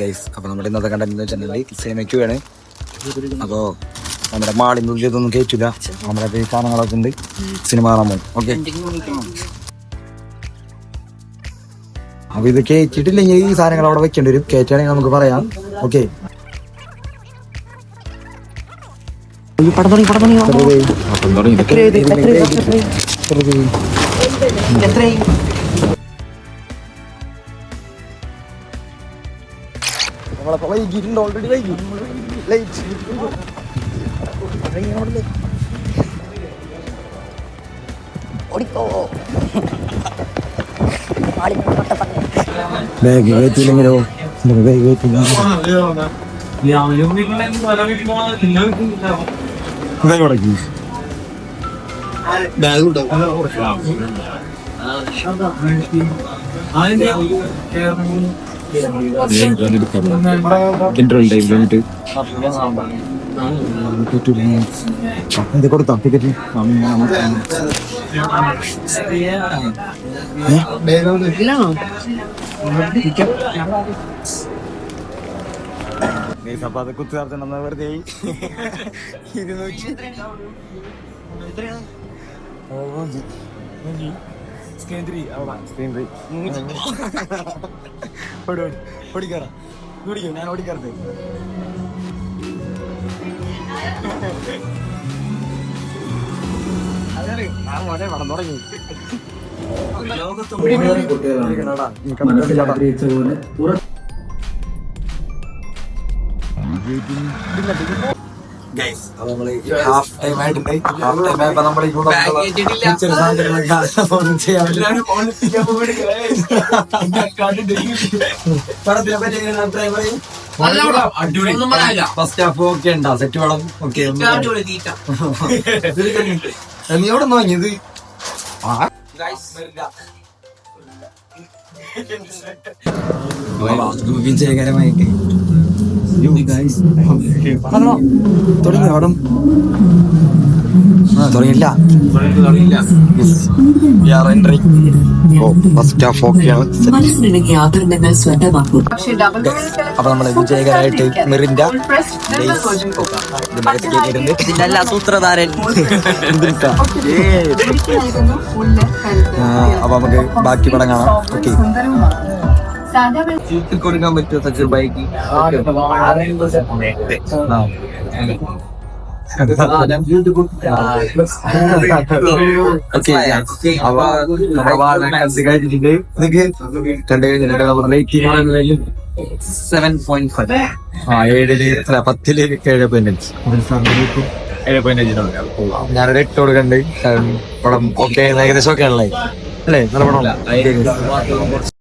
Guys അപ്പൊ നമ്മുടെ ഇന്നത്തെ കണ്ടന്റ് വെച്ചിട്ടുണ്ടെങ്കിൽ സിനിമയ്ക്ക് വേണേ. അപ്പോ നമ്മുടെ മാളി ഉള്ളിൽ ഇതൊന്നും കയറ്റില്ല നമ്മുടെ ഈ സാധനങ്ങളൊക്കെ ഉണ്ട്. സിനിമ കാണാൻ പോകും ഓക്കെ അപ്പൊ ഇത് കേറ്റിട്ടില്ലെങ്കിൽ ഈ സാധനങ്ങൾ അവിടെ വെക്കേണ്ടി വരും. കയറ്റുകയാണെങ്കിൽ നമുക്ക് പറയാം. ഓക്കെ പടം തുടങ്ങി പടം തുടങ്ങി. എത്രയായി വൈകിട്ടുണ്ട് ഓൾറെഡി വൈകി. ലൈറ്റ് ഓടിക്കോ. ബാഗ് കയറ്റിയില്ലെങ്കിലോ ബാഗ് കയറ്റില്ല ബാഗ് ഉടക്കി ഇത് കൊടുത്തോ ടിക്കറ്റ് അപ്പൊ അത് കുത്തുകാർത്തുണ്ടെന്ന് വെറുതെ ഇരുന്നൂറ്റി സ്ക്രീൻ ത്രീ സ്ക്രീൻ ത്രീ ഓടി ഓടി ഓടിക്കാറാ ഓടിക്കോ ഞാൻ ഓടിക്കാറത്തെ ഗൈസ് അത് നമ്മൾ ഹാഫ് ടൈം ആയിട്ടുണ്ട്. ഹാഫ് ടൈം ആയപ്പോ ഫസ്റ്റ് ഹാഫ് ഓക്കെ ഉണ്ടാ? സെറ്റ് പടം ഓക്കെ നീ എവിടെ നിന്ന് വാങ്ങിയത്? വിജയകരമായിട്ട് തുടങ്ങി തുടങ്ങിയില്ല. അപ്പൊ നമ്മൾ വിജയകരമായിട്ട് മിറിന്റെ സൂത്രധാരൻ. അപ്പൊ നമുക്ക് ബാക്കി പടം കാണാം. ഓക്കെ കൊടുക്കാൻ പറ്റുമോ സച്ചിൻ ബൈക്ക് ഏഴിൽ പത്തിൽ ഏഴ് പോയിന്റ് ഏഴ് പോയിന്റ് ഞാനൊരു എട്ട് കൊടുക്കണ്ട്. പടം ഓക്കെ ഏകദേശം ഒക്കെ ആണല്ലേ? അല്ലേ? നല്ല പടം.